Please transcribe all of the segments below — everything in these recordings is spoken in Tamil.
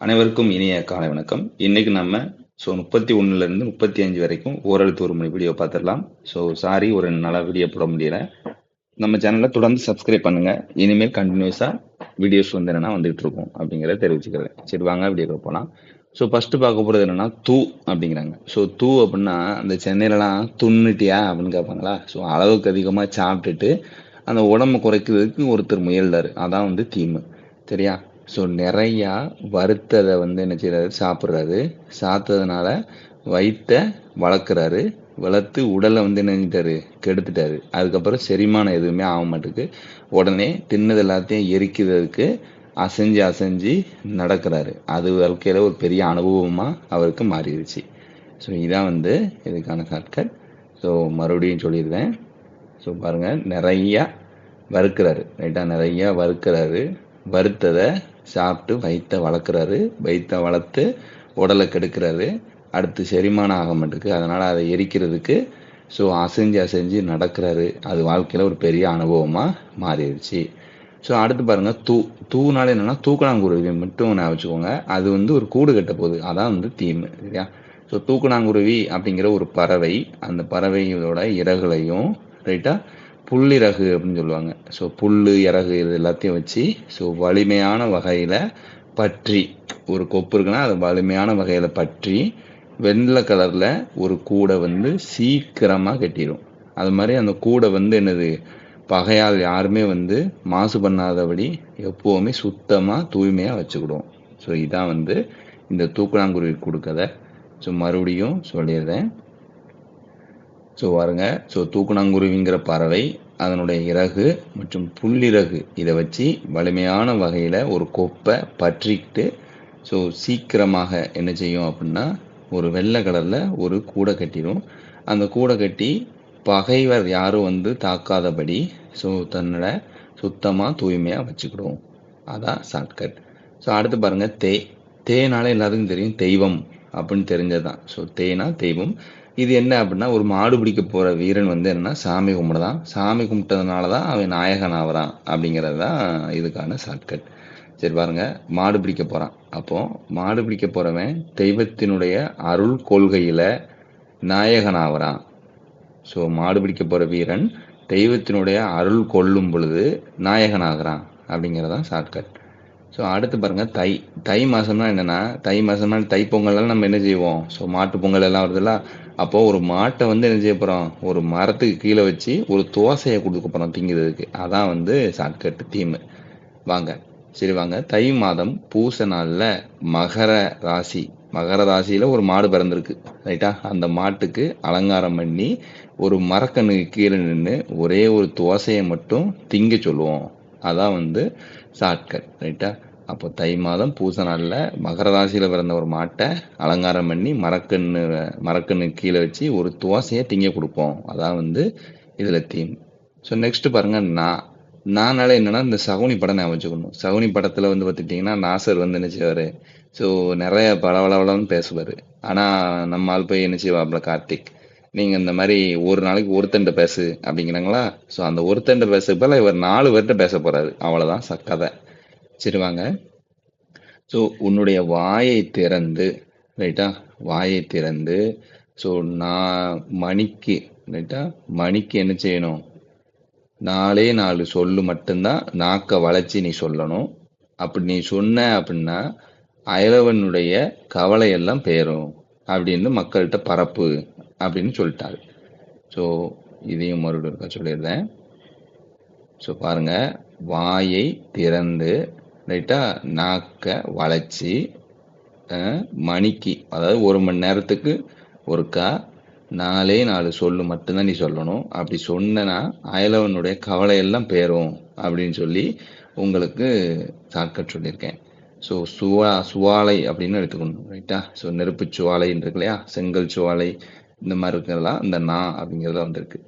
அனைவருக்கும் இனிய காலை வணக்கம். இன்னைக்கு நம்ம ஸோ முப்பத்தி ஒன்னுல இருந்து முப்பத்தி அஞ்சு வரைக்கும் ஓரெழுத்து ஒரு மணி வீடியோ பார்த்துடலாம். ஸோ சாரி ஒரு நாளாக வீடியோ போட முடியல. நம்ம சேனலை தொடர்ந்து சப்ஸ்கிரைப் பண்ணுங்க. இனிமேல் கண்டினியூஸா வீடியோஸ் வந்து என்னன்னா வந்துகிட்டு இருக்கும் அப்படிங்கிறத தெரிவிச்சுக்கிறேன். சரி வாங்க வீடியோ போகலாம் ஸோ ஃபர்ஸ்ட் பார்க்க போறது என்னன்னா தூ அப்படிங்கிறாங்க. ஸோ தூ அப்படின்னா அந்த சென்னையிலலாம் துண்ணுட்டியா அப்படின்னு கேட்பாங்களா? ஸோ அளவுக்கு அதிகமாக சாப்பிட்டுட்டு அந்த உடம்பு குறைக்கிறதுக்கு ஒருத்தர் முயல்றாரு. அதான் வந்து தீமு. சரியா? ஸோ நிறையா வறுத்ததை வந்து என்ன செய்கிறாரு சாப்பிட்றாரு. சாப்பிட்டதுனால வயிற்ற வளர்க்குறாரு. வளர்த்து உடலை வந்து என்ன செஞ்சிட்டாரு? கெடுத்துட்டாரு. அதுக்கப்புறம் செரிமானம் எதுவுமே ஆக மாட்டேங்குது. உடனே தின்னது எல்லாத்தையும் எரிக்கிறதுக்கு அசைஞ்சு அசைஞ்சு நடக்கிறாரு. அது வாழ்க்கையில் ஒரு பெரிய அனுபவமாக அவருக்கு மாறிடுச்சு ஸோ இதான் வந்து இதுக்கான ஷார்ட்கட் ஸோ மறுபடியும் சொல்லிடுறேன். ஸோ பாருங்கள் நிறையா வறுக்கிறாரு. ரைட்டாக நிறையா வறுக்கிறாரு. வறுத்ததை சாப்பிட்டு வயிற்ற வளர்க்குறாரு. வயிற்ற வளர்த்து உடலை கெடுக்கிறாரு. அடுத்து செரிமானம் ஆக மாட்டேங்குது. அதனால் அதை எரிக்கிறதுக்கு ஸோ அசைஞ்சு அசைஞ்சு நடக்கிறாரு. அது வாழ்க்கையில் ஒரு பெரிய அனுபவமாக மாறிடுச்சு. ஸோ அடுத்து பாருங்க தூ தூனால என்னென்னா தூக்கணாங்குருவி மட்டும் நான் வச்சுக்கோங்க. அது வந்து ஒரு கூடு கட்ட போகுது. அதான் வந்து தீம் சரியா? ஸோ தூக்கணாங்குருவி அப்படிங்கிற ஒரு பறவை அந்த பறவைகளோட இறகுலையும் ரைட்டாக புல்லிறகு அப்படின்னு சொல்லுவாங்க. ஸோ புல்லு இறகு இது எல்லாத்தையும் வச்சு ஸோ வலிமையான வகையில் பற்றி ஒரு கொப்பு இருக்குன்னா அது வலிமையான வகையில் பற்றி வெள்ளை கலரில் ஒரு கூடை வந்து சீக்கிரமாக கட்டிடும் அது மாதிரி அந்த கூடை வந்து என்னது? பகையால் யாருமே வந்து மாசு பண்ணாதபடி எப்போவுமே சுத்தமாக தூய்மையாக வச்சுக்கிடுவோம். ஸோ இதான் வந்து இந்த தூக்குனாங்குருவி கொடுக்கத. ஸோ மறுபடியும் சொல்லிடுறேன். ஸோ பாருங்க ஸோ தூக்குனாங்குருவிங்கிற பறவை அதனுடைய இறகு மற்றும் புல்லிறகு இதை வச்சு வலிமையான வகையில் ஒரு கொப்பை பற்றிக்கிட்டு ஸோ சீக்கிரமாக என்ன செய்யும் அப்படின்னா ஒரு வெள்ளை கலரில் ஒரு கூடை கட்டிடும் அந்த கூடை கட்டி பகைவர் யாரும் வந்து தாக்காதபடி ஸோ தன்னோட சுத்தமாக தூய்மையாக வச்சுக்கிடும் அதான் ஷார்ட்கட் ஸோ அடுத்து பாருங்கள் தே. தேனால எல்லாத்துக்கும் தெரியும் தெய்வம் அப்படின்னு தெரிஞ்சது தான் ஸோ தேனா தெய்வம். இது என்ன அப்படின்னா ஒரு மாடு பிடிக்க போகிற வீரன் வந்து என்னன்னா சாமி கும்பிடுதான். சாமி கும்பிட்டதுனால தான் அவன் நாயகன் ஆகிறான் அப்படிங்கிறது தான் இதுக்கான ஷார்ட்கட் சரி பாருங்க மாடு பிடிக்க போகிறான் அப்போ மாடு பிடிக்க போகிறவன் தெய்வத்தினுடைய அருள் கொள்கையில் நாயகன் ஆகிறான் ஸோ மாடு பிடிக்க போகிற வீரன் தெய்வத்தினுடைய அருள் கொள்ளும் பொழுது நாயகன் ஆகிறான் அப்படிங்கிறதான் ஷார்ட்கட் ஸோ அடுத்து பாருங்க தை. தை மாதம்னா என்னன்னா தை மாதம்னா தை பொங்கல்லாம் நம்ம என்ன செய்வோம்? ஸோ மாட்டு பொங்கல் எல்லாம் வருதுல்ல அப்போ ஒரு மாட்டை வந்து என்ன செய்ய போறோம்? ஒரு மரத்துக்கு கீழே வச்சு ஒரு தோசையை கொடுக்க போறோம் திங்கிறதுக்கு. அதான் வந்து ஷார்ட்கட் தீம் வாங்க. சரி வாங்க. தை மாதம் பூச நாளில் மகர ராசி. மகர ராசியில ஒரு மாடு பிறந்திருக்கு ரைட்டா அந்த மாட்டுக்கு அலங்காரம் பண்ணி ஒரு மரக்கண்ணுக்கு கீழே நின்று ஒரே ஒரு தோசையை மட்டும் திங்க சொல்லுவோம். அதான் வந்து ஷார்ட்கட் ரைட்டா அப்போ தை மாதம் பூச நாளில் மகர ராசியில் பிறந்த ஒரு மாட்டை அலங்காரம் பண்ணி மரக்கண்ணு மரக்கண்ணு கீழே வச்சு ஒரு துவாசையை திங்க கொடுப்போம். அதான் வந்து இதில் தீம் ஸோ நெக்ஸ்ட் பாருங்க நான் நானால என்னன்னா இந்த சகுனி படம் நான் வச்சுக்கணும். சகுனி படத்தில் வந்து பார்த்துட்டிங்கன்னா நாசர் வந்து என்ன செய்வார்? ஸோ நிறைய பளபளபளன்னு பேசுவார். ஆனால் நம்ம ஆள் போய் என்ன செய்வாப்ல கார்த்திக். நீங்கள் இந்த மாதிரி ஒரு நாளைக்கு ஒருத்தண்ட பேசு அப்படிங்கிறாங்களா? ஸோ அந்த ஒருத்தண்ட பேச போல இவர் நாலு பேர்கிட்ட பேச போறாரு. அவ்வளோதான் சக்கதை சரி வாங்க. ஸோ உன்னுடைய வாயை திறந்து ரைட்டா? வாயை திறந்து ஸோ நான் மணிக்கு ரைட்டா? மணிக்கு என்ன செய்யணும்? நாலே நாலு சொல்லு மட்டும்தான் நாக்கை வளைச்சி நீ சொல்லணும். அப்படி நீ சொன்ன அப்படின்னா அயலவனுடைய கவலையெல்லாம் பேரும். பெயரும் அப்படின்னு மக்கள்கிட்ட பரப்பு. அப்படின்னு சொல்லிட்டாரு. ஸோ இதையும் மறுபடியும் இருக்க சொல்லிடுறேன். ஸோ பாருங்க. வாயை திறந்து ரைட்டா நாக்கை வளைச்சி மணிக்கு அதாவது ஒரு மணி நேரத்துக்கு ஒருக்கா நாலே நாலு சொல்லு மட்டும்தான் நீ சொல்லணும். அப்படி சொன்னா அயலவனுடைய கவலையெல்லாம் பேரும் அப்படின்னு சொல்லி உங்களுக்கு ஷார்ட்கட் சொல்லியிருக்கேன். ஸோ சுவா சுவாலை அப்படின்னு எடுத்துக்கணும் ரைட்டா? ஸோ நெருப்பு சுவாலைன்னு இருக்கு இல்லையா? செங்கல் சுவாலை இந்த மாதிரி இருக்கிறதெல்லாம் இந்த நா அப்படிங்கிறத வந்திருக்கு.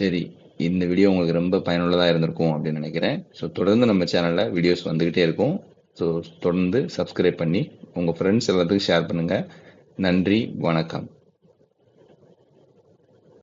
சரி இந்த வீடியோ உங்களுக்கு ரொம்ப பயனுள்ளதாக இருந்திருக்கும் அப்படின்னு நினைக்கிறேன். ஸோ தொடர்ந்து நம்ம சேனலில் வீடியோஸ் வந்துக்கிட்டே இருக்கும். ஸோ தொடர்ந்து சப்ஸ்கிரைப் பண்ணி உங்கள் ஃப்ரெண்ட்ஸ் எல்லாத்துக்கும் ஷேர் பண்ணுங்கள் நன்றி வணக்கம்.